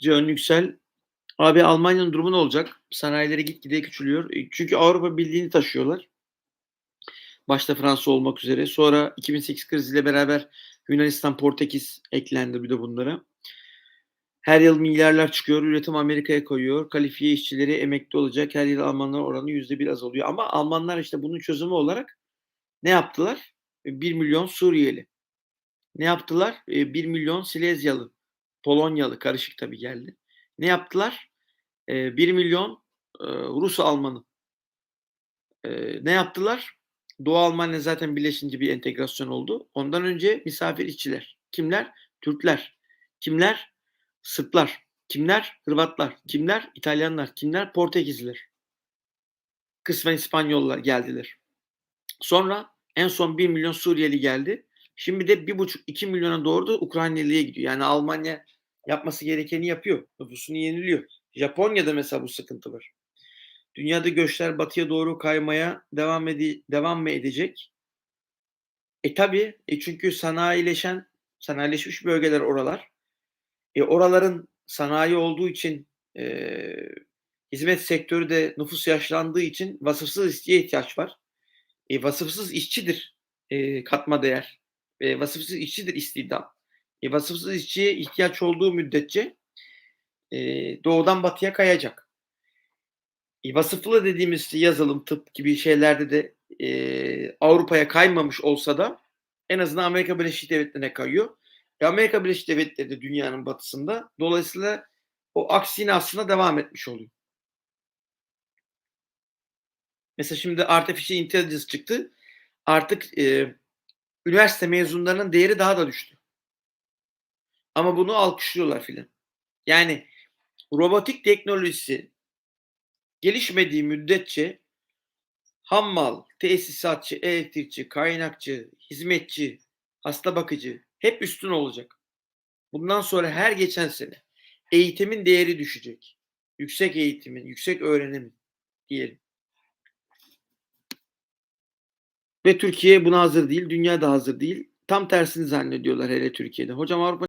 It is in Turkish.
Cihan Yüksel. Abi Almanya'nın durumu ne olacak? Sanayileri gitgide küçülüyor. E, Çünkü Avrupa Birliği'ni taşıyorlar. Başta Fransa olmak üzere. Sonra 2008 kriziyle beraber Yunanistan, Portekiz eklendi bir de bunlara. Her yıl milyarlar çıkıyor. Üretim Amerika'ya koyuyor. Kalifiye işçileri emekli olacak. Her yıl Almanlar oranı yüzde bir azalıyor. Ama Almanlar işte bunun çözümü olarak ne yaptılar? 1 milyon Suriyeli. Ne yaptılar? 1 milyon Silezyalı. Polonyalı karışık tabii geldi. Ne yaptılar? 1 milyon e, Rus Almanı. E, Ne yaptılar? Doğu Almanya zaten birleşince bir entegrasyon oldu. Ondan önce misafir işçiler. Kimler? Türkler. Kimler? Sırplar. Kimler? Hırvatlar. Kimler? İtalyanlar. Kimler? Portekizliler. Kısmen İspanyollar geldiler. Sonra en son 1 milyon Suriyeli geldi. Şimdi de 1,5-2 milyona doğru da Ukraynalı'ya gidiyor. Yani Almanya yapması gerekeni yapıyor. Nüfusunu yeniliyor. Japonya'da mesela bu sıkıntı var. Dünyada göçler batıya doğru kaymaya devam ede devam mı edecek? E tabii. E çünkü sanayileşen, sanayileşmiş bölgeler oralar. E oraların sanayi olduğu için e, hizmet sektörü de nüfus yaşlandığı için vasıfsız işçiye ihtiyaç var. E, vasıfsız işçidir e, katma değer. E, vasıfsız işçidir istihdam. E, vasıfsız işçiye ihtiyaç olduğu müddetçe e, doğudan batıya kayacak. E, vasıflı dediğimiz yazılım, tıp gibi şeylerde de e, Avrupa'ya kaymamış olsa da en azından Amerika Birleşik Devletleri'ne kayıyor. E, Amerika Birleşik Devletleri de dünyanın batısında. Dolayısıyla o aksine aslında devam etmiş oluyor. Mesela şimdi Artificial Intelligence çıktı. Artık e, üniversite mezunlarının değeri daha da düştü. Ama bunu alkışlıyorlar filan. Yani robotik teknolojisi gelişmediği müddetçe ham mal, tesisatçı, elektrikçi, kaynakçı, hizmetçi, hasta bakıcı hep üstün olacak. Bundan sonra her geçen sene eğitimin değeri düşecek. Yüksek eğitimin, yüksek öğrenimin diyelim. Ve Türkiye buna hazır değil, dünya da hazır değil. Tam tersini zannediyorlar hele Türkiye'de. Hocam Avrupa